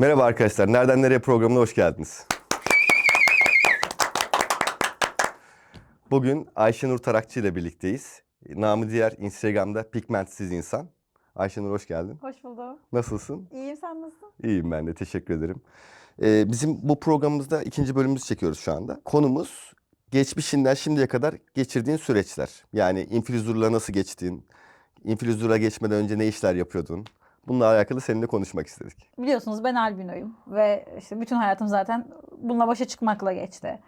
Merhaba arkadaşlar. Nereden Nereye programına hoş geldiniz. Bugün Ayşenur Tarakçı ile birlikteyiz. Namı diğer Instagram'da Pigmentsiz insan. Ayşenur hoş geldin. Hoş buldum. Nasılsın? İyiyim sen nasılsın? İyiyim ben de teşekkür ederim. Ee, bizim bu programımızda ikinci bölümümüzü çekiyoruz şu anda. Konumuz geçmişinden şimdiye kadar geçirdiğin süreçler. Yani infilüzurla nasıl geçtin? İnfilüzura geçmeden önce ne işler yapıyordun? Bununla alakalı seninle konuşmak istedik. Biliyorsunuz ben albinoyum ve işte bütün hayatım zaten bununla başa çıkmakla geçti.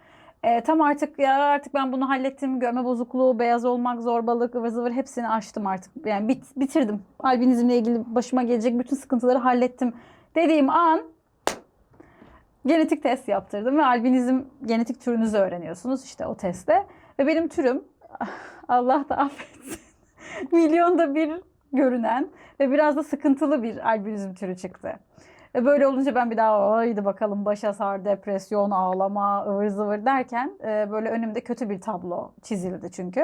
Ee, tam artık ya artık ben bunu hallettim. Görme bozukluğu, beyaz olmak, zorbalık, ıvır zıvır hepsini aştım artık. Yani bit- bitirdim. Albinizmle ilgili başıma gelecek bütün sıkıntıları hallettim dediğim an genetik test yaptırdım ve albinizm genetik türünüzü öğreniyorsunuz işte o testte. Ve benim türüm Allah da affetsin milyonda bir görünen ve biraz da sıkıntılı bir albinizm türü çıktı. Ve böyle olunca ben bir daha haydi bakalım başa sar, depresyon, ağlama, ıvır zıvır derken e, böyle önümde kötü bir tablo çizildi çünkü.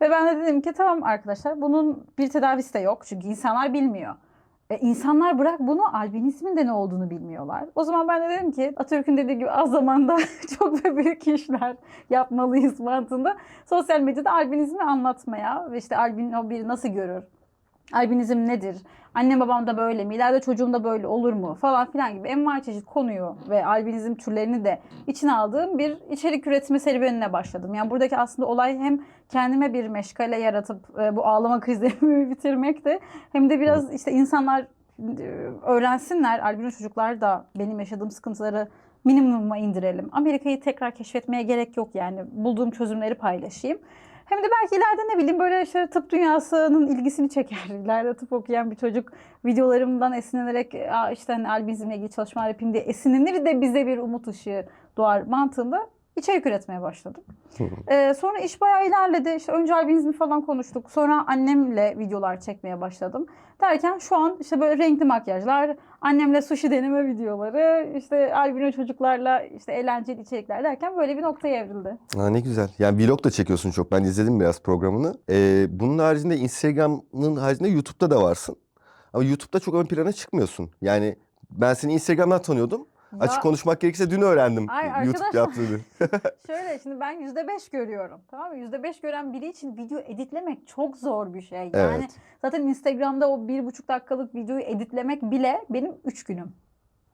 Ve ben de dedim ki tamam arkadaşlar bunun bir tedavisi de yok çünkü insanlar bilmiyor. E, insanlar bırak bunu albinizmin de ne olduğunu bilmiyorlar. O zaman ben de dedim ki Atatürk'ün dediği gibi az zamanda çok ve büyük işler yapmalıyız mantığında sosyal medyada albinizmi anlatmaya ve işte albino biri nasıl görür? Albinizm nedir? Annem babam da böyle mi? İleride çocuğum da böyle olur mu? Falan filan gibi envai çeşit konuyu ve albinizm türlerini de içine aldığım bir içerik üretme serüvenine başladım. Yani buradaki aslında olay hem kendime bir meşgale yaratıp e, bu ağlama krizlerimi bitirmekti. Hem de biraz işte insanlar e, öğrensinler. Albino çocuklar da benim yaşadığım sıkıntıları minimuma indirelim. Amerika'yı tekrar keşfetmeye gerek yok yani. Bulduğum çözümleri paylaşayım. Hem de belki ileride ne bileyim böyle işte tıp dünyasının ilgisini çeker. İleride tıp okuyan bir çocuk videolarımdan esinlenerek işte hani albinizmle ilgili çalışmalar yapayım diye esinlenir de bize bir umut ışığı doğar mantığında içerik üretmeye başladım. Ee, sonra iş bayağı ilerledi. İşte önce albinizmi falan konuştuk. Sonra annemle videolar çekmeye başladım. Derken şu an işte böyle renkli makyajlar, annemle sushi deneme videoları, işte albino çocuklarla işte eğlenceli içerikler derken böyle bir noktaya evrildi. Ha, ne güzel. Yani vlog da çekiyorsun çok. Ben izledim biraz programını. Ee, bunun haricinde Instagram'ın haricinde YouTube'da da varsın. Ama YouTube'da çok ön plana çıkmıyorsun. Yani ben seni Instagram'dan tanıyordum. Ya- Açık konuşmak gerekirse dün öğrendim Ay YouTube yaptığını. Şöyle şimdi ben yüzde beş görüyorum. Tamam mı? Yüzde beş gören biri için video editlemek çok zor bir şey. Yani Evet. zaten Instagram'da o bir buçuk dakikalık videoyu editlemek bile benim üç günüm.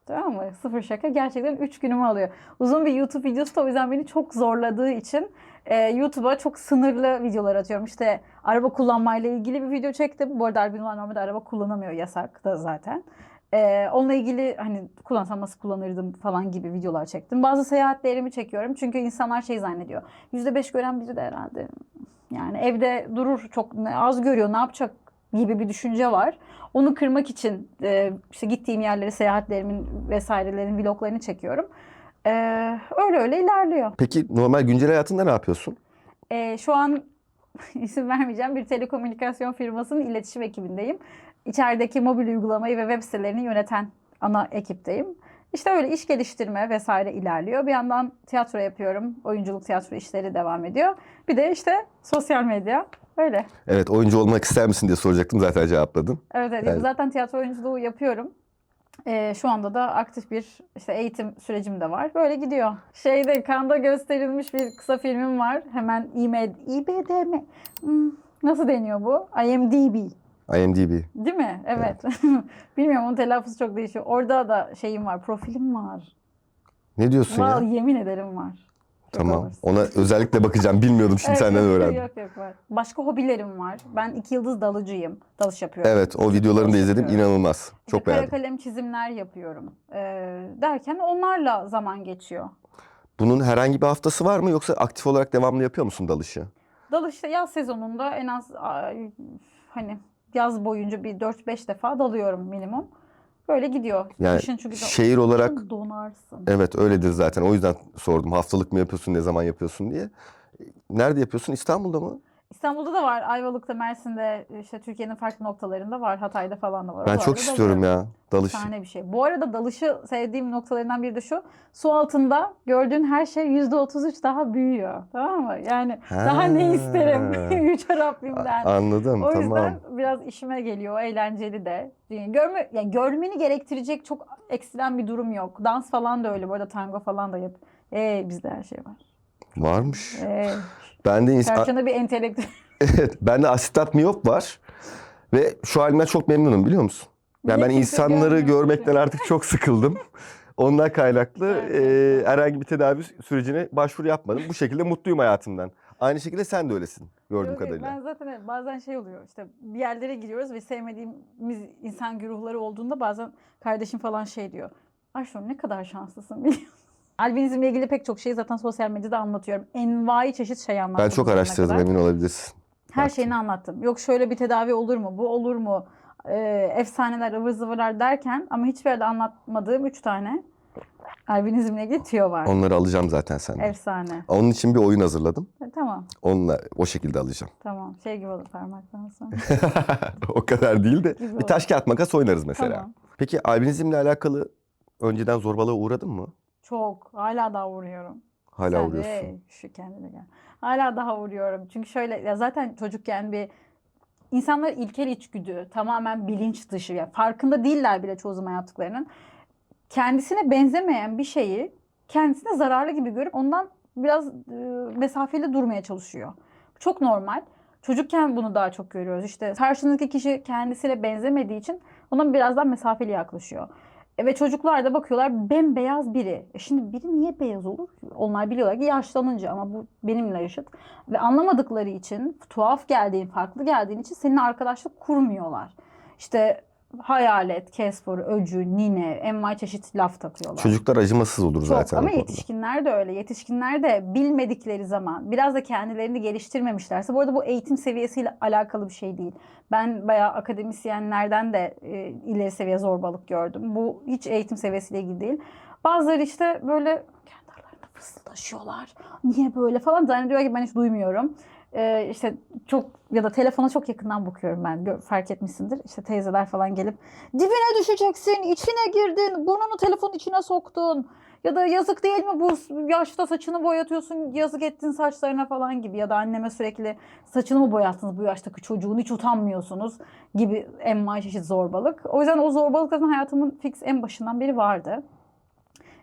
Tamam mı? Sıfır şaka. Gerçekten üç günümü alıyor. Uzun bir YouTube videosu da o yüzden beni çok zorladığı için e, YouTube'a çok sınırlı videolar atıyorum. İşte araba kullanmayla ilgili bir video çektim. Bu arada albinolar normalde araba kullanamıyor. Yasak da zaten. Ee, onunla ilgili hani kullansam nasıl kullanırdım falan gibi videolar çektim. Bazı seyahatlerimi çekiyorum. Çünkü insanlar şey zannediyor. %5 gören biri de herhalde yani evde durur çok az görüyor ne yapacak gibi bir düşünce var. Onu kırmak için e, işte gittiğim yerleri, seyahatlerimin vesairelerin vloglarını çekiyorum. Ee, öyle öyle ilerliyor. Peki normal güncel hayatında ne yapıyorsun? Ee, şu an isim vermeyeceğim bir telekomünikasyon firmasının iletişim ekibindeyim. İçerideki mobil uygulamayı ve web sitelerini yöneten ana ekipteyim. İşte öyle iş geliştirme vesaire ilerliyor. Bir yandan tiyatro yapıyorum. Oyunculuk tiyatro işleri devam ediyor. Bir de işte sosyal medya. Öyle. Evet oyuncu olmak ister misin diye soracaktım zaten cevapladın. Evet, evet. Evet. zaten tiyatro oyunculuğu yapıyorum. Ee, şu anda da aktif bir işte eğitim sürecim de var. Böyle gidiyor. Şeyde kanda gösterilmiş bir kısa filmim var. Hemen IMD, IBD mi? Hmm, nasıl deniyor bu? IMDb. IMDb. Değil mi? Evet. Bilmiyorum onun telaffuzu çok değişiyor. Orada da şeyim var, profilim var. Ne diyorsun ya? Vallahi yemin ederim var. Çok Tamam. alırsın. Ona özellikle bakacağım. Bilmiyordum şimdi Evet, senden yok, öğrendim. Yok yok var. Başka hobilerim var. Ben iki yıldız dalıcıyım. Dalış yapıyorum. Evet o videolarını da izledim. Yapıyorum. inanılmaz. Çok kara beğendim. kalem çizimler yapıyorum. Ee, derken onlarla zaman geçiyor. Bunun herhangi bir haftası var mı yoksa aktif olarak devamlı yapıyor musun dalışı? Dalışta yaz sezonunda en az ay, hani yaz boyunca bir 4-5 defa dalıyorum minimum. Böyle gidiyor. Yani Kışın çünkü şehir olarak donarsın. evet öyledir zaten. O yüzden sordum. Haftalık mı yapıyorsun, ne zaman yapıyorsun diye. Nerede yapıyorsun? İstanbul'da mı? İstanbul'da da var, Ayvalık'ta, Mersin'de, işte Türkiye'nin farklı noktalarında var, Hatay'da falan da var. Ben çok istiyorum dalıyorum. ya dalış. Şahane bir şey. Bu arada dalışı sevdiğim noktalarından biri de şu. Su altında gördüğün her şey %33 daha büyüyor. Tamam mı? Yani daha ne Ha. isterim Yüce Rabbimden. Anladım O yüzden tamam. biraz işime geliyor. Eğlenceli de. Yani görme, yani görmeni gerektirecek çok ekstrem bir durum yok. Dans falan da öyle. Bu arada tango falan da yap. Ee, bizde her şey var. Varmış. Ee, Ben de insan... Serkan'da bir entelektüel. Evet, bende asitat miyop var ve şu halimden çok memnunum biliyor musun? Yani Niye ben insanları görmekten artık çok sıkıldım. Ondan kaynaklı e, herhangi bir tedavi sürecine başvuru yapmadım. Bu şekilde mutluyum hayatımdan. Aynı şekilde sen de öylesin gördüğüm Yok, kadarıyla. Ben zaten evet, bazen şey oluyor işte bir yerlere giriyoruz ve sevmediğimiz insan güruhları olduğunda bazen kardeşim falan şey diyor. Ayşe ne kadar şanslısın biliyor musun? Albinizmle ilgili pek çok şeyi zaten sosyal medyada anlatıyorum. Envai çeşit şey anlattım. Ben çok araştırdım kadar. emin olabilirsin. Her Baktım. şeyini anlattım. Yok şöyle bir tedavi olur mu? Bu olur mu? Ee, efsaneler, ıvır zıvırlar derken ama hiçbir yerde anlatmadığım üç tane albinizmle ilgili tüyo var. Onları alacağım zaten senden. Efsane. Onun için bir oyun hazırladım. E, tamam, Onunla o şekilde alacağım. tamam. Şey gibi olur parmaktan sonra. o kadar değil de Gibi bir taş kağıt makas oynarız mesela. Tamam. Peki albinizmle alakalı önceden zorbalığa uğradın mı? Çok. Hala daha vuruyorum. Hala Sen de uğruyorsun. şu kendine gel. Hala daha vuruyorum. Çünkü şöyle ya zaten çocukken bir insanlar ilkel içgüdü, tamamen bilinç dışı ya farkında değiller bile çoğu zaman yaptıklarının. Kendisine benzemeyen bir şeyi kendisine zararlı gibi görüp ondan biraz e, mesafeli durmaya çalışıyor. Çok normal. Çocukken bunu daha çok görüyoruz. İşte karşındaki kişi kendisiyle benzemediği için ona birazdan mesafeli yaklaşıyor. E, Ve çocuklar da bakıyorlar bembeyaz biri. E şimdi biri niye beyaz olur? Onlar biliyorlar ki yaşlanınca ama bu benimle yaşıt. Ve anlamadıkları için, tuhaf geldiğin, farklı geldiğin için seninle arkadaşlık kurmuyorlar. İşte hayalet, kesfor, öcü, nine, envai çeşit laf takıyorlar. Çocuklar acımasız olur Çok zaten. ama yetişkinler de öyle. Yetişkinler de bilmedikleri zaman biraz da kendilerini geliştirmemişlerse bu arada bu eğitim seviyesiyle alakalı bir şey değil. Ben bayağı akademisyenlerden de e, ileri seviye zorbalık gördüm. Bu hiç eğitim seviyesiyle ilgili değil. Bazıları işte böyle kendi aralarında fısıldaşıyorlar. Niye böyle falan zannediyor ki ben hiç duymuyorum. Ee, işte çok ya da telefona çok yakından bakıyorum ben. Fark etmişsindir. İşte teyzeler falan gelip dibine düşeceksin, içine girdin, burnunu telefonun içine soktun. Ya da yazık değil mi bu yaşta saçını boyatıyorsun, yazık ettin saçlarına falan gibi. Ya da anneme sürekli saçını mı boyattınız bu yaştaki çocuğun hiç utanmıyorsunuz gibi envai çeşit zorbalık. O yüzden o zorbalık zaten hayatımın fix en başından beri vardı.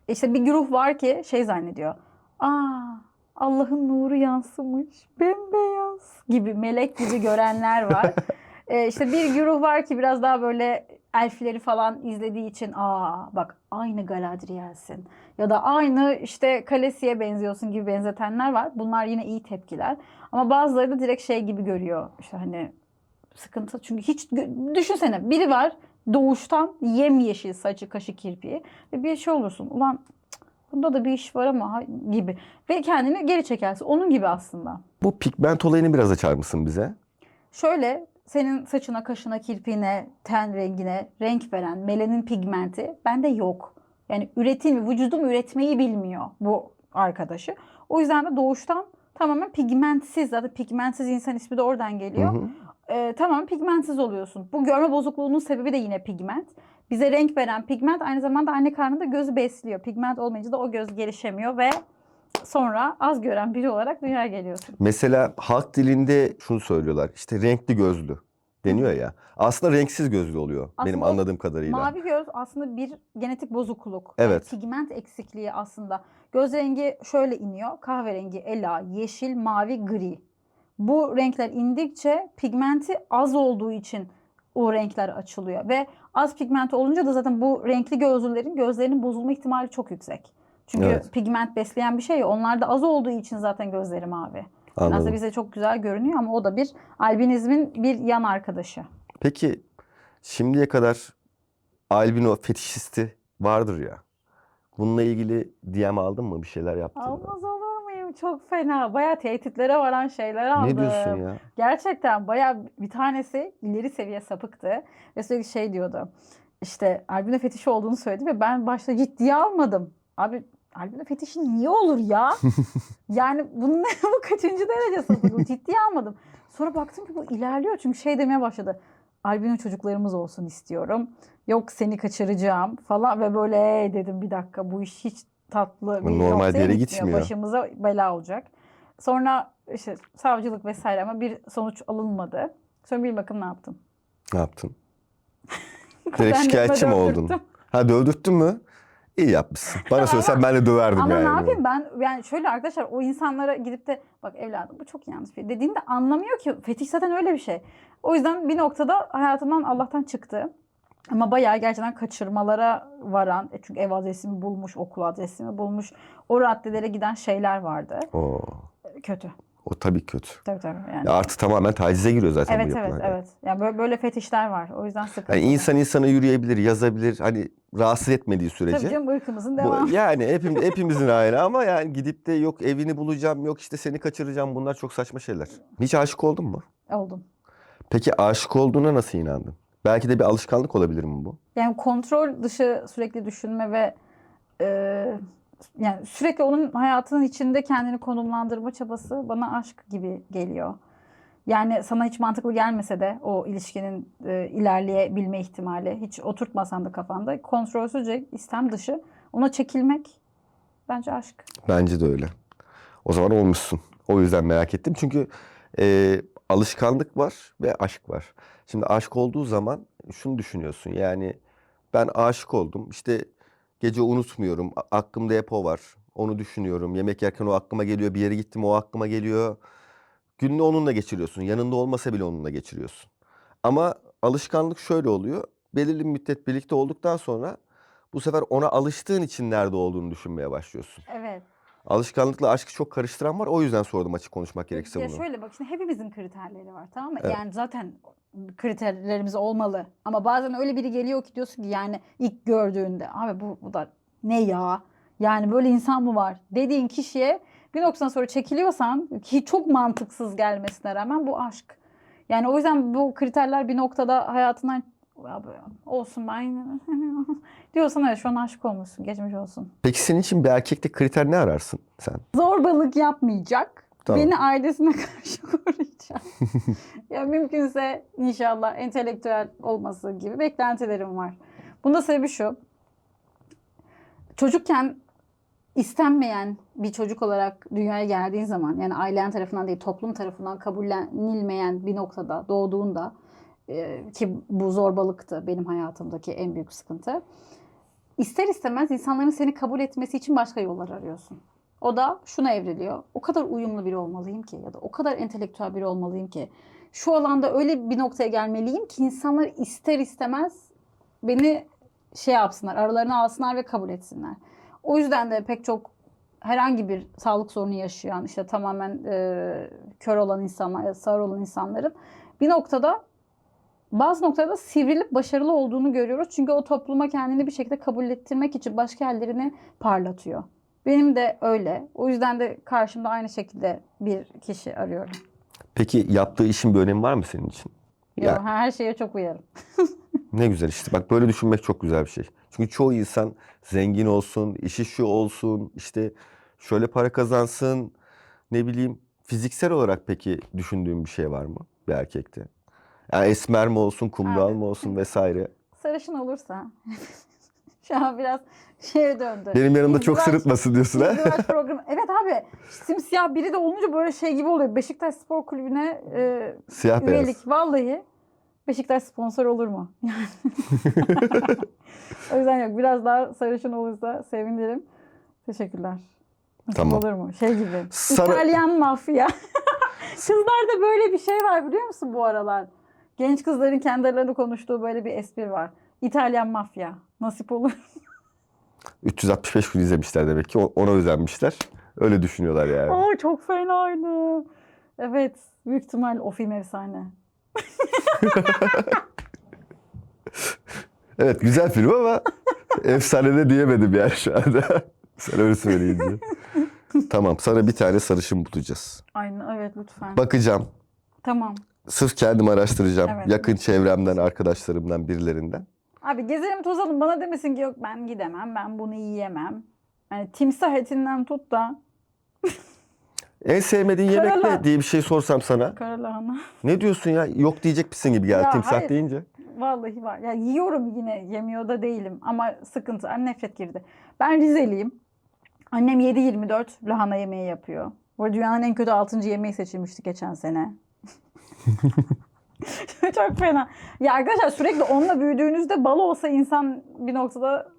İşte bir güruh var ki şey zannediyor. Aa Allah'ın nuru yansımış, bembeyaz gibi melek gibi görenler var. Ee, işte bir güruh var ki biraz daha böyle elfleri falan izlediği için aa bak aynı Galadriel'sin ya da aynı işte Kalesi'ye benziyorsun gibi benzetenler var. Bunlar yine iyi tepkiler. Ama bazıları da direkt şey gibi görüyor. İşte hani sıkıntı çünkü hiç düşünsene biri var doğuştan yemyeşil saçı kaşı kirpiği ve bir şey olursun ulan bunda da bir iş var ama gibi ve kendini geri çekersin onun gibi aslında. Bu pigment olayını biraz açar mısın bize? Şöyle senin saçına, kaşına, kirpiğine, ten rengine renk veren melanin pigmenti bende yok. Yani üretim, vücudum üretmeyi bilmiyor bu arkadaşı. O yüzden de doğuştan tamamen pigmentsiz. Zaten pigmentsiz insan ismi de oradan geliyor. Hı hı. Ee, tamamen pigmentsiz oluyorsun. Bu görme bozukluğunun sebebi de yine pigment. Bize renk veren pigment aynı zamanda anne karnında gözü besliyor. Pigment olmayınca da o göz gelişemiyor ve sonra az gören biri olarak dünyaya geliyorsun. Mesela halk dilinde şunu söylüyorlar. İşte renkli gözlü deniyor ya. Aslında renksiz gözlü oluyor benim Aslında anladığım kadarıyla. Mavi göz aslında bir genetik bozukluk. Yani Evet. pigment eksikliği aslında. Göz rengi şöyle iniyor. Kahverengi, ela, yeşil, mavi, gri. Bu renkler indikçe pigmenti az olduğu için o renkler açılıyor. Ve az pigment olunca da zaten bu renkli gözlülerin gözlerinin bozulma ihtimali çok yüksek. Çünkü Evet. pigment besleyen bir şey ya. Onlarda az olduğu için zaten gözleri mavi. Aslında Anladım. bize çok güzel görünüyor ama o da bir albinizmin bir yan arkadaşı. Peki şimdiye kadar albino fetişisti vardır ya. Bununla ilgili DM aldın mı? Bir şeyler yaptın mı? Almaz Çok fena. Bayağı tehditlere varan şeyler aldım. Ne diyorsun ya? Gerçekten bayağı bir tanesi ileri seviye sapıktı. Ve sürekli şey diyordu. İşte albino fetişi olduğunu söyledi ve ben başta ciddiye almadım. Abi albino fetişi niye olur ya? yani bunun bu kaçıncı derece sapıklık? Ciddiye almadım. Sonra baktım ki bu ilerliyor çünkü şey demeye başladı. Albino çocuklarımız olsun istiyorum. Yok seni kaçıracağım falan ve böyle "Ee," dedim bir dakika bu iş hiç tatlı bir Normal noktaya yere gitmiyor. Başımıza bela olacak. Sonra işte savcılık vesaire ama bir sonuç alınmadı. Sonra bir bakın ne yaptım. Ne yaptın? Direkt şikayetçi mi oldun? Ha dövdürttün mü? İyi yapmışsın. Bana söylesen ben de döverdim Ama yani. ne yapayım ben yani şöyle arkadaşlar o insanlara gidip de bak evladım bu çok yanlış bir şey dediğinde anlamıyor ki fetiş zaten öyle bir şey. O yüzden bir noktada hayatımdan Allah'tan çıktı. Ama bayağı gerçekten kaçırmalara varan e çünkü ev adresimi bulmuş, okul adresimi bulmuş. O raddelere giden şeyler vardı. Oo, Kötü. o tabii kötü. Tabii tabii yani. Ya artık tamamen tacize giriyor zaten bu evet yapılan. evet yani. evet. Yani böyle, böyle fetişler var. O yüzden sıkıntı. Yani insan insana yürüyebilir, yazabilir. Hani rahatsız etmediği sürece. Tabii canım ırkımızın Bu- devamı. yani hepim, hepimizin aynı ama yani gidip de yok evini bulacağım, yok işte seni kaçıracağım bunlar çok saçma şeyler. Hiç aşık oldun mu? Oldum. Peki aşık olduğuna nasıl inandın? Belki de bir alışkanlık olabilir mi bu? Yani kontrol dışı sürekli düşünme ve e, yani sürekli onun hayatının içinde kendini konumlandırma çabası bana aşk gibi geliyor. Yani sana hiç mantıklı gelmese de o ilişkinin e, ilerleyebilme ihtimali hiç oturtmasan da kafanda kontrolsüzce istem dışı ona çekilmek bence aşk. Bence de öyle. O zaman olmuşsun. O yüzden merak ettim. Çünkü e, alışkanlık var ve aşk var. Şimdi aşk olduğu zaman şunu düşünüyorsun. Yani ben aşık oldum. İşte gece unutmuyorum. Aklımda hep o var. Onu düşünüyorum. Yemek yerken o aklıma geliyor. Bir yere gittim o aklıma geliyor. Gününü onunla geçiriyorsun. Yanında olmasa bile onunla geçiriyorsun. Ama alışkanlık şöyle oluyor. Belirli bir müddet birlikte olduktan sonra bu sefer ona alıştığın için nerede olduğunu düşünmeye başlıyorsun. Evet. Alışkanlıkla aşkı çok karıştıran var. O yüzden sordum açık konuşmak gerekirse Ya bunu. şöyle bak şimdi hepimizin kriterleri var tamam mı? Evet. Yani zaten kriterlerimiz olmalı. Ama bazen öyle biri geliyor ki diyorsun ki yani ilk gördüğünde abi bu, bu da ne ya? Yani böyle insan mı var? Dediğin kişiye bir noktadan sonra çekiliyorsan ki çok mantıksız gelmesine rağmen bu aşk. Yani o yüzden bu kriterler bir noktada hayatından "Ya bu- olsun ben diyorsan evet şu an aşık olmuşsun geçmiş olsun. Peki senin için bir erkekte kriter ne ararsın sen? zorbalık yapmayacak. Tamam. Beni ailesine karşı koruyacak. ya mümkünse inşallah entelektüel olması gibi beklentilerim var. Bunda sebebi şu. Çocukken istenmeyen bir çocuk olarak dünyaya geldiğin zaman yani ailen tarafından değil toplum tarafından kabullenilmeyen bir noktada doğduğunda ki bu zorbalıktı benim hayatımdaki en büyük sıkıntı. İster istemez insanların seni kabul etmesi için başka yollar arıyorsun. O da şuna evriliyor. O kadar uyumlu biri olmalıyım ki ya da o kadar entelektüel biri olmalıyım ki şu alanda öyle bir noktaya gelmeliyim ki insanlar ister istemez beni şey yapsınlar, aralarına alsınlar ve kabul etsinler. O yüzden de pek çok herhangi bir sağlık sorunu yaşayan, işte tamamen e, kör olan insanlar ya sağır olan insanların bir noktada bazı noktada sivrilip başarılı olduğunu görüyoruz. Çünkü o topluma kendini bir şekilde kabul ettirmek için başka ellerini parlatıyor. Benim de öyle. O yüzden de karşımda aynı şekilde bir kişi arıyorum. Peki yaptığı işin bir önemi var mı senin için? Yo, Ya her şeye çok uyarım. ne güzel işte. Bak böyle düşünmek çok güzel bir şey. Çünkü çoğu insan zengin olsun, işi şu olsun, işte şöyle para kazansın, ne bileyim fiziksel olarak peki düşündüğün bir şey var mı bir erkekte? Yani esmer mi olsun, kumral Abi. mı olsun vesaire. Sarışın olursa şu an biraz şeye döndü. Benim yanımda çok İzdivaç- sırıtmasın diyorsun ha? Programı. Evet abi simsiyah biri de olunca böyle şey gibi oluyor. Beşiktaş Spor Kulübü'ne e, Siyah beyaz. üyelik. Vallahi Beşiktaş sponsor olur mu? O yüzden yok. Biraz daha sarışın olursa sevinirim. Teşekkürler. Tamam. olur mu? Şey gibi. Sarı- İtalyan mafya. Kızlarda böyle bir şey var biliyor musun bu aralar? Genç kızların kendi aralarında konuştuğu böyle bir espri var. İtalyan mafya. Nasip olur. 365 gün izlemişler demek ki. Ona özenmişler. Öyle düşünüyorlar yani. Aa çok fenaydı. Evet. Büyük ihtimal o film efsane. Evet güzel film ama efsane de diyemedim yani şu anda. Sen öyle söyleyince. tamam sana bir tane sarışın bulacağız. Aynen evet lütfen. Bakacağım. Tamam. Sırf kendim araştıracağım. Evet. Yakın çevremden, arkadaşlarımdan, birilerinden. Abi gezelim tozalım bana demesin ki yok ben gidemem ben bunu yiyemem. Yani timsah etinden tut da En sevmediğin yemek Karala- ne diye bir şey sorsam sana. Karalahana. Ne diyorsun ya? Yok diyecek misin gibi geldi Ya timsah hayır. deyince. Vallahi var. Ya yiyorum yine yemiyor da değilim ama sıkıntı. Nefret girdi. Ben Rizeliyim. Annem 7-24 lahana yemeği yapıyor. Bu dünyanın en kötü 6. yemeği seçilmişti geçen sene. Çok fena. Ya arkadaşlar sürekli onunla büyüdüğünüzde bal olsa insan bir noktada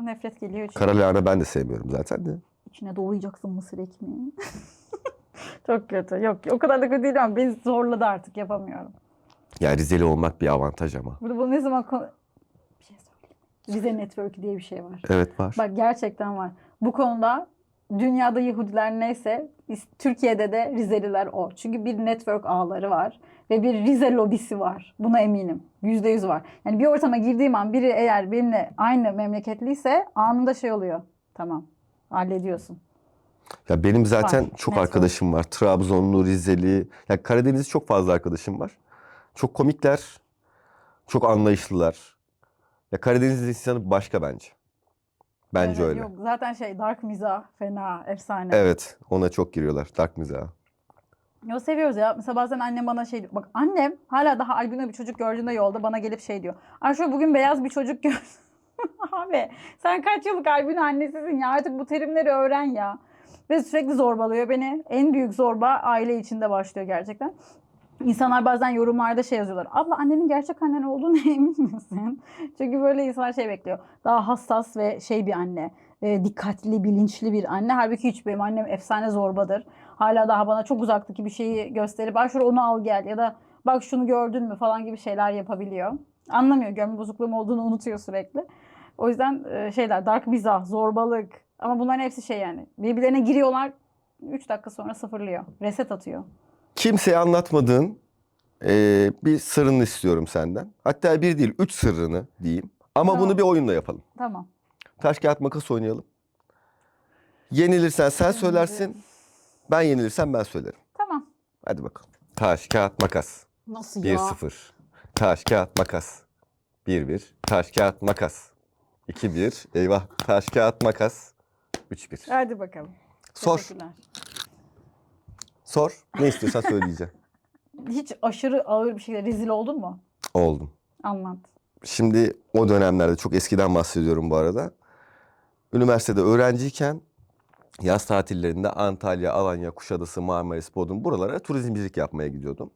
e, nefret geliyor. içine. Kara lahana ben de sevmiyorum zaten de. İçine doğrayacaksın mısır ekmeği. Çok kötü. Yok o kadar da kötü değil ama beni zorladı artık yapamıyorum. Ya Rizeli olmak bir avantaj ama. Burada bu ne zaman konu... Bir şey söyleyeyim. Rize Network diye bir şey var. Evet var. Bak gerçekten var. Bu konuda dünyada Yahudiler neyse Türkiye'de de Rizeliler o. Çünkü bir network ağları var ve bir Rize lobisi var. Buna eminim. Yüzde yüz var. Yani bir ortama girdiğim an biri eğer benimle aynı memleketliyse anında şey oluyor. Tamam. Hallediyorsun. Ya benim zaten Var, çok net var. arkadaşım var. Trabzonlu, Rizeli. Ya Karadeniz'de çok fazla arkadaşım var. Çok komikler. Çok anlayışlılar. Ya Karadeniz insanı başka bence. Bence Evet, öyle. Yok zaten şey dark mizah fena efsane. Evet, ona çok giriyorlar. Dark mizah. Ya seviyoruz ya. Mesela bazen annem bana şey diyor. Bak annem hala daha albino bir çocuk gördüğünde yolda bana gelip şey diyor. Ayşe bugün beyaz bir çocuk gördüm. Abi sen kaç yıllık albino annesisin ya artık bu terimleri öğren ya. Ve sürekli zorbalıyor beni. En büyük zorba aile içinde başlıyor gerçekten. İnsanlar bazen yorumlarda şey yazıyorlar. Abla annenin gerçek annen olduğunu emin misin? Çünkü böyle insanlar şey bekliyor. Daha hassas ve şey bir anne. e, dikkatli, bilinçli bir anne. Halbuki hiç benim annem efsane zorbadır. Hala daha bana çok uzaktaki bir şeyi gösterip "Ay şuraya onu al gel ya da bak şunu gördün mü falan gibi şeyler yapabiliyor. Anlamıyor. Görme bozukluğum olduğunu unutuyor sürekli. O yüzden e, şeyler dark mizah, zorbalık ama bunların hepsi şey yani. Birbirlerine giriyorlar. 3 dakika sonra sıfırlıyor. Reset atıyor. Kimseye anlatmadığın eee, bir sırrını istiyorum senden. Hatta bir değil, üç sırrını diyeyim. Ama Tamam. bunu bir oyunla yapalım. Tamam. Taş kağıt makas oynayalım. Yenilirsen sen söylersin. Ben yenilirsem ben söylerim. Tamam. Hadi bakalım. Taş kağıt makas. Nasıl 1-0. Taş kağıt makas. 1-1. Taş kağıt makas. 2-1. Eyvah. Taş kağıt makas. 3-1. Hadi bakalım. Sor. Teşekkürler. Sor. Ne istiyorsan söyleyeceğim. Hiç aşırı ağır bir şekilde rezil oldun mu? Oldum. Anlat. Şimdi o dönemlerde çok eskiden bahsediyorum bu arada. Üniversitede öğrenciyken yaz tatillerinde Antalya, Alanya, Kuşadası, Marmaris, Bodrum buralara turizmcilik yapmaya gidiyordum.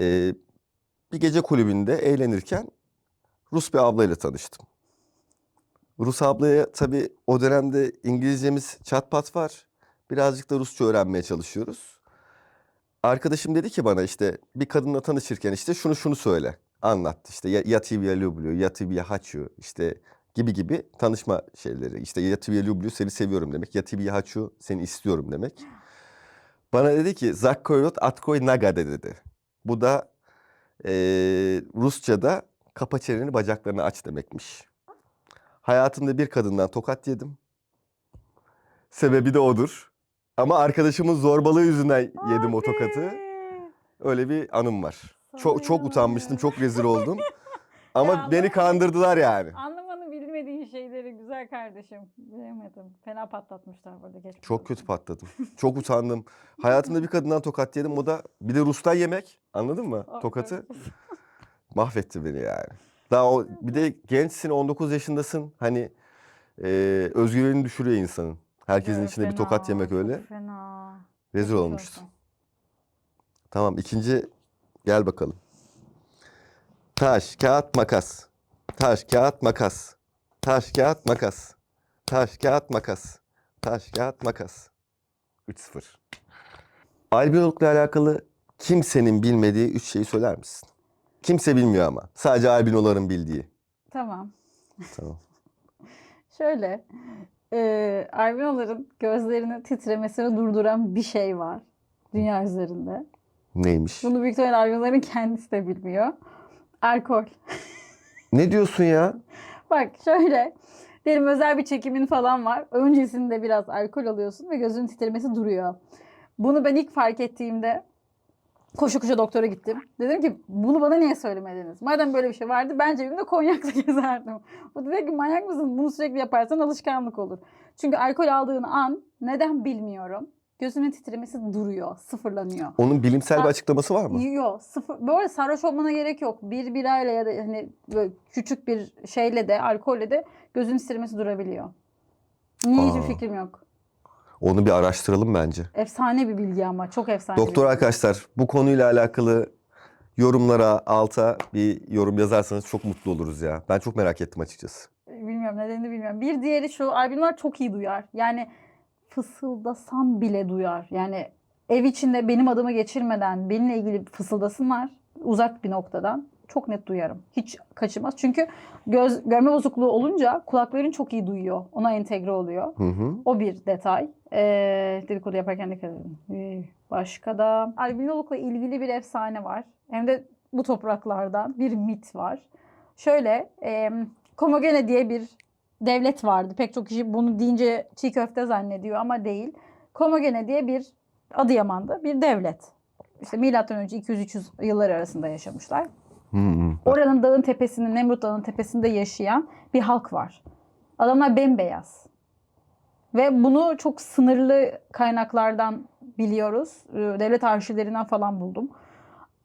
Ee, bir gece kulübünde eğlenirken Rus bir ablayla tanıştım. Rus ablaya tabii o dönemde İngilizcemiz çat pat var. Birazcık da Rusça öğrenmeye çalışıyoruz. Arkadaşım dedi ki bana işte bir kadınla tanışırken işte şunu şunu söyle. Anlattı işte ya, ya TV ya Lublio, ya işte gibi gibi tanışma şeyleri. İşte ya TV ya seni seviyorum demek. Ya TV ya seni istiyorum demek. Bana dedi ki Zakkoyrot Atkoy Nagade dedi. Bu da e, Rusça'da kapa çeneni bacaklarını aç demekmiş. Hayatımda bir kadından tokat yedim. Sebebi de odur. Ama arkadaşımın zorbalığı yüzünden yedim o tokatı. Öyle bir anım var. Çok çok utanmıştım, çok rezil oldum. Ama Ya beni ben- kandırdılar yani. Anlamanı bilmediğin şeyleri güzel kardeşim. Bilemedim. Fena patlatmışlar burada. Geçmiş Çok olsun. kötü patladım. Çok utandım. Hayatımda bir kadından tokat yedim. O da bir de Rus'tan yemek. Anladın mı? Aa, Tokatı. evet. Mahvetti beni yani. Daha o bir de gençsin, 19 yaşındasın. Hani e, özgüvenini düşürüyor insanın. Herkesin içinde bir tokat yemek öyle. Fena. Rezil olsun. Tamam ikinci gel bakalım. Taş, kağıt, makas. Taş, kağıt, makas. Taş, kağıt, makas. Taş, kağıt, makas. Taş, kağıt, makas. 3-0. Albinolukla alakalı kimsenin bilmediği üç şeyi söyler misin? Kimse bilmiyor ama. Sadece albinoların bildiği. Tamam. Tamam. Şöyle. E, albinoların gözlerinin titremesini durduran bir şey var. Dünya üzerinde. Neymiş? Bunu büyük ihtimalle albinoların kendisi de bilmiyor. Alkol. Ne diyorsun ya? Bak şöyle. Diyelim özel bir çekimin falan var. Öncesinde biraz alkol alıyorsun ve gözünün titremesi duruyor. Bunu ben ilk fark ettiğimde koşu koşu doktora gittim. Dedim ki bunu bana niye söylemediniz? Madem böyle bir şey vardı ben cebimde konyakla gezerdim. O dedi ki manyak mısın? Bunu sürekli yaparsan alışkanlık olur. Çünkü alkol aldığın an neden bilmiyorum. gözünün titremesi duruyor, sıfırlanıyor. Onun bilimsel bir Ha, açıklaması var mı? Yok sıfır. Böyle sarhoş olmana gerek yok. Bir birayla ya da hani böyle küçük bir şeyle de alkolle de gözün titremesi durabiliyor. Niye hiçbir Aa. fikrim yok. Onu bir araştıralım bence. Efsane bir bilgi ama çok efsane. bir Doktor bilgi. arkadaşlar bu konuyla alakalı yorumlara alta bir yorum yazarsanız çok mutlu oluruz ya. Ben çok merak ettim açıkçası. Bilmiyorum nedenini bilmiyorum. Bir diğeri şu albümler çok iyi duyar. Yani fısıldasam bile duyar. Yani ev içinde benim adımı geçirmeden benimle ilgili fısıldasınlar uzak bir noktadan. Çok net duyarım. Hiç kaçırmaz. Çünkü göz görme bozukluğu olunca kulakların çok iyi duyuyor. Ona entegre oluyor. Hı hı. O bir detay. Ee, dedikodu yaparken dikkat edin. Ee, Başka da albinologla ilgili bir efsane var. Hem de bu topraklardan bir mit var. Şöyle e, Komagene diye bir devlet vardı. Pek çok kişi bunu deyince çiğ köfte zannediyor ama değil. Komagene diye bir Adıyaman'da bir devlet. İşte milattan önce 200-300 yıllar arasında yaşamışlar. Hı. Oranın dağın tepesinde, Nemrut Dağı'nın tepesinde yaşayan bir halk var. Adamlar bembeyaz. Ve bunu çok sınırlı kaynaklardan biliyoruz. Ee, Devlet arşivlerinden falan buldum.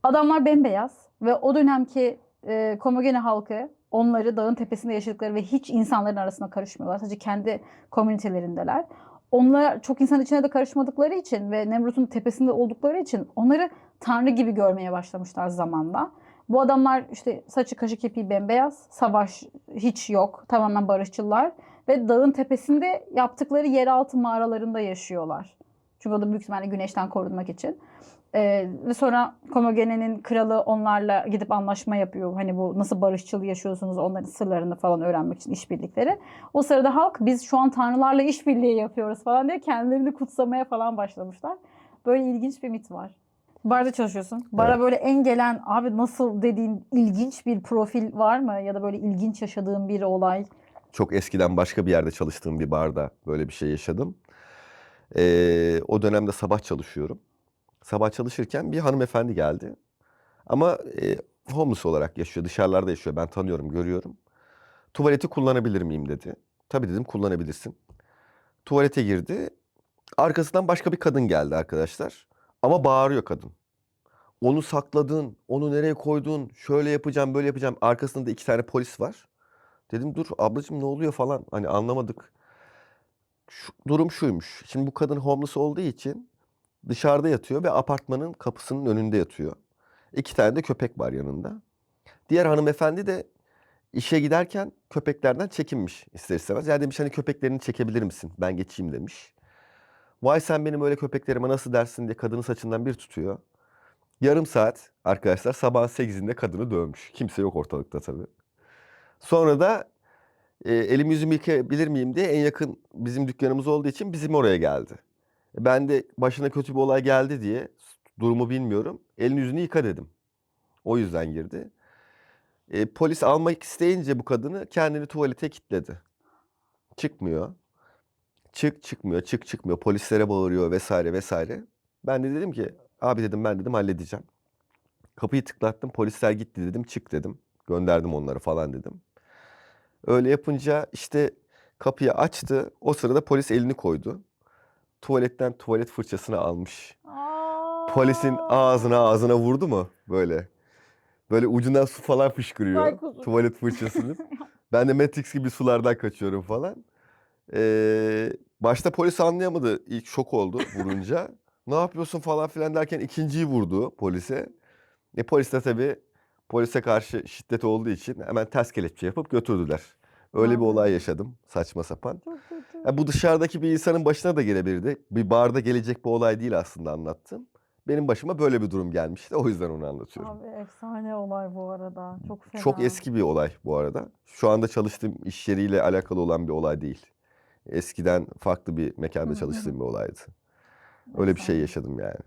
Adamlar bembeyaz ve o dönemki e, Komagene halkı onları dağın tepesinde yaşadıkları ve hiç insanların arasına karışmıyorlar. Sadece kendi komünitelerindeler. Onlar çok insan içine de karışmadıkları için ve Nemrut'un tepesinde oldukları için onları tanrı gibi görmeye başlamışlar zamanla. Bu adamlar işte saçı kaşı kepiği bembeyaz, savaş hiç yok, tamamen barışçılar ve dağın tepesinde yaptıkları yeraltı mağaralarında yaşıyorlar. Çünkü o da büyük ihtimalle güneşten korunmak için. Ee, ve sonra Komogene'nin kralı onlarla gidip anlaşma yapıyor. Hani bu nasıl barışçıl yaşıyorsunuz onların sırlarını falan öğrenmek için işbirlikleri. O sırada halk biz şu an tanrılarla işbirliği yapıyoruz falan diye kendilerini kutsamaya falan başlamışlar. Böyle ilginç bir mit var. Barda çalışıyorsun. Bara Evet. böyle en gelen abi nasıl dediğin ilginç bir profil var mı? Ya da böyle ilginç yaşadığın bir olay. Çok eskiden başka bir yerde çalıştığım bir barda böyle bir şey yaşadım. Ee, o dönemde sabah çalışıyorum. Sabah çalışırken bir hanımefendi geldi. Ama e, homeless olarak yaşıyor, dışarılarda yaşıyor. Ben tanıyorum, görüyorum. Tuvaleti kullanabilir miyim dedi. Tabii dedim kullanabilirsin. Tuvalete girdi. Arkasından başka bir kadın geldi arkadaşlar. Ama bağırıyor kadın. Onu sakladın, onu nereye koydun, şöyle yapacağım, böyle yapacağım. Arkasında da iki tane polis var. Dedim dur ablacığım ne oluyor falan. Hani anlamadık. Şu, durum şuymuş. Şimdi bu kadın homeless olduğu için dışarıda yatıyor ve apartmanın kapısının önünde yatıyor. İki tane de köpek var yanında. Diğer hanımefendi de işe giderken köpeklerden çekinmiş ister istemez. Yani demiş hani köpeklerini çekebilir misin? Ben geçeyim demiş. Vay sen benim öyle köpeklerime nasıl dersin diye kadının saçından bir tutuyor. Yarım saat arkadaşlar sabah 8'inde kadını dövmüş. Kimse yok ortalıkta tabii. Sonra da e, elimi yüzümü yıkayabilir miyim diye en yakın bizim dükkanımız olduğu için bizim oraya geldi. Ben de başına kötü bir olay geldi diye durumu bilmiyorum. Elini yüzünü yıka dedim. O yüzden girdi. E, polis almak isteyince bu kadını kendini tuvalete kilitledi. Çıkmıyor. Çık çıkmıyor, çık çıkmıyor. Polislere bağırıyor vesaire vesaire. Ben de dedim ki abi dedim ben dedim halledeceğim. Kapıyı tıklattım. Polisler gitti dedim. Çık dedim. Gönderdim onları falan dedim. Öyle yapınca işte kapıyı açtı. O sırada polis elini koydu. Tuvaletten tuvalet fırçasını almış. Polisin ağzına ağzına vurdu mu böyle? Böyle ucundan su falan fışkırıyor. Tuvalet fırçasının. ben de Matrix gibi sulardan kaçıyorum falan. Ee, başta polis anlayamadı. İlk şok oldu vurunca. ne yapıyorsun falan filan derken ikinciyi vurdu polise. E polis de tabii polise karşı şiddet olduğu için hemen ters kelepçe yapıp götürdüler. Öyle bir olay yaşadım saçma sapan. Çok kötü. Ya bu dışarıdaki bir insanın başına da gelebilirdi. Bir barda gelecek bir olay değil aslında anlattım. Benim başıma böyle bir durum gelmişti. O yüzden onu anlatıyorum. Abi efsane olay bu arada. Çok fena. Çok eski bir olay bu arada. Şu anda çalıştığım iş yeriyle alakalı olan bir olay değil. Eskiden farklı bir mekanda çalıştığım bir olaydı. Öyle bir şey yaşadım yani.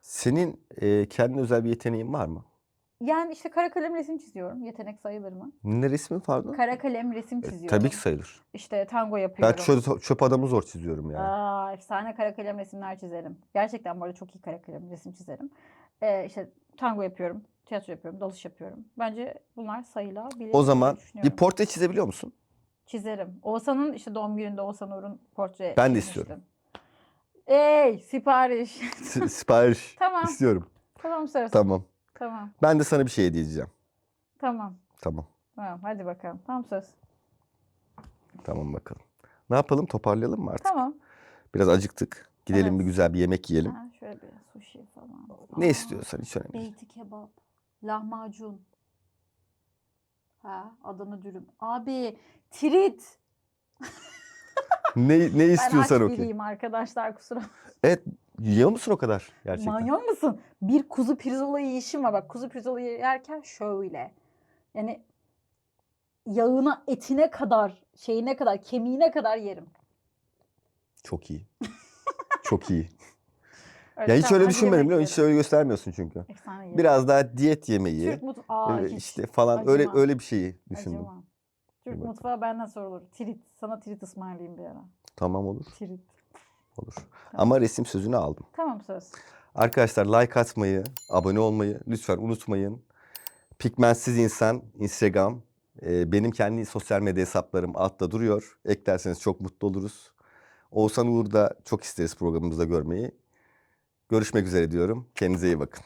Senin e, kendine özel bir yeteneğin var mı? Yani işte kara kalem resim çiziyorum. Yetenek sayılır mı? Ne resmin pardon? Kara kalem resim E, çiziyorum. tabii ki sayılır. İşte tango Ben yapıyorum. çöp, çöp adamı zor çiziyorum yani. Aa, efsane kara kalem resimler çizerim. Gerçekten bu arada çok iyi kara kalem resim çizerim. Ee, işte tango yapıyorum, tiyatro yapıyorum, dalış yapıyorum. Bence bunlar sayılabilir o zaman bir portre çizebiliyor musun? Çizerim. Oğuzhan'ın işte doğum gününde Oğuzhan Uğur'un portre Ben de çizmiştim. Ey sipariş. S- Sipariş Tamam. istiyorum. tamam söz. Tamam. Tamam. Ben de sana bir şey hediye edeceğim. Tamam. Tamam. Tamam hadi bakalım. Tamam söz. Tamam bakalım. Ne yapalım? Toparlayalım mı artık? Tamam. Biraz acıktık. Gidelim Evet. bir güzel bir yemek yiyelim. Ha, şöyle bir sushi falan. Ne Aa, istiyorsan hiç önemli değil. Beyti kebap. Lahmacun. Ha, Adana dürüm. Abi trit. Ne, ne Ben istiyorsan aç okey. biriyim arkadaşlar kusura Evet. Yiyor musun o kadar gerçekten? Manyak mısın? Bir kuzu pirzola yiyişim var. Bak kuzu pirzola yerken şöyle. Yani yağına, etine kadar, şeyine kadar, kemiğine kadar yerim. Çok iyi. Çok iyi. Öyle Ya hiç tamam, öyle düşünmedim biliyor musun? Hiç öyle göstermiyorsun çünkü. Efsane. Biraz daha diyet yemeği. Türk mutfağı. Aa, e, hiç işte falan öyle acımam. öyle bir şeyi düşündüm. acımam. Türk bak. mutfağı benden sorulur. Trit. Sana trit ısmarlayayım bir ara. Tamam olur. Trit. Olur. Ama resim sözünü aldım. Tamam söz. Arkadaşlar like atmayı, abone olmayı lütfen unutmayın. Pigmentsiz insan Instagram. e, benim kendi sosyal medya hesaplarım altta duruyor. Eklerseniz çok mutlu oluruz. Oğuzhan Uğur da çok isteriz programımızda görmeyi. Görüşmek üzere diyorum. Kendinize iyi bakın.